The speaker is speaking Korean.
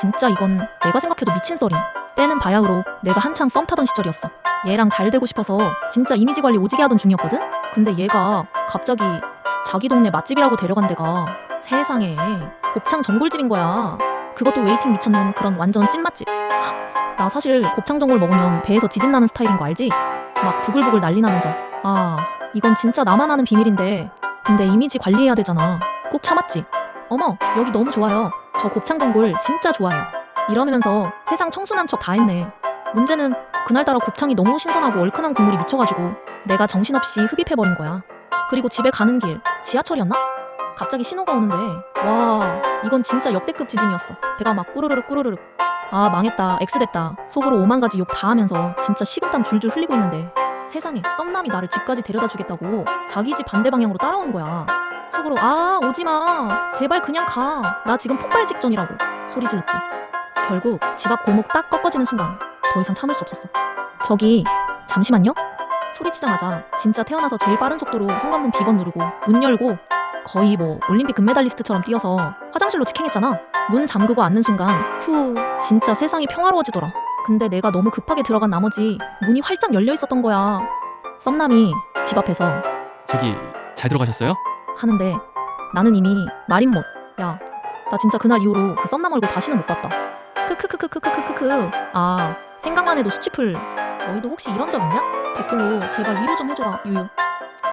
진짜 이건 내가 생각해도 미친 썰임. 때는 바야흐로 내가 한창 썸 타던 시절이었어. 얘랑 잘 되고 싶어서 진짜 이미지 관리 오지게 하던 중이었거든? 근데 얘가 갑자기 자기 동네 맛집이라고 데려간 데가 세상에 곱창 전골집인 거야. 그것도 웨이팅 미쳤는 그런 완전 찐 맛집. 하, 나 사실 곱창 전골 먹으면 배에서 지진 나는 스타일인 거 알지? 막 부글부글 난리 나면서 아 이건 진짜 나만 아는 비밀인데 근데 이미지 관리해야 되잖아. 꼭 참았지. 어머 여기 너무 좋아요. 저 곱창 전골 진짜 좋아요. 이러면서 세상 청순한 척 다 했네. 문제는 그날따라 곱창이 너무 신선하고 얼큰한 국물이 미쳐가지고 내가 정신없이 흡입해버린 거야. 그리고 집에 가는 길 지하철이었나? 갑자기 신호가 오는데 와 이건 진짜 역대급 지진이었어. 배가 막 꾸르르륵 꾸르르륵 아 망했다 엑스됐다 속으로 오만 가지 욕 다 하면서 진짜 식은땀 줄줄 흘리고 있는데 세상에 썸남이 나를 집까지 데려다 주겠다고 자기 집 반대 방향으로 따라오는 거야. 속으로 아 오지마 제발 그냥 가 나 지금 폭발 직전이라고 소리 질렀지. 결국 집 앞 골목 딱 꺾어지는 순간 더 이상 참을 수 없었어. 저기 잠시만요. 소리치자마자 진짜 태어나서 제일 빠른 속도로 현관문 비번 누르고 문 열고 거의 뭐 올림픽 금메달리스트처럼 뛰어서 화장실로 직행했잖아. 문 잠그고 앉는 순간 후 진짜 세상이 평화로워지더라. 근데 내가 너무 급하게 들어간 나머지 문이 활짝 열려 있었던 거야. 썸남이 집 앞에서 저기 잘 들어가셨어요? 하는데 나는 이미 말인 못. 야, 나 진짜 그날 이후로 그 썸남 얼굴 다시는 못 봤다. 크크크크크크크크크. 아, 생각만 해도 수치풀. 너희도 혹시 이런 적 있냐? 댓글로 제발 위로 좀 해줘라, 유유.